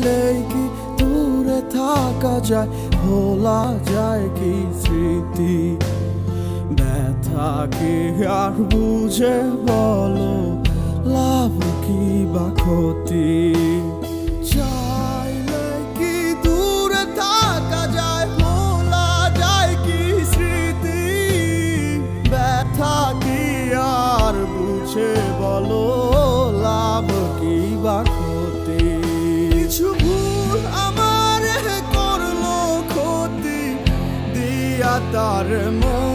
চাইলেই কি দূরে থাকা যায়, ভোলা যায় কি স্মৃতি? ব্যথা কি আর বুঝে বলো, লাভ কি বা ক্ষতি? চাইলে কি দূরে থাকা যায়, ভোলা যায় কি স্মৃতি? ব্যথা কি আর বুঝে বলো, লাভ কি yatarım o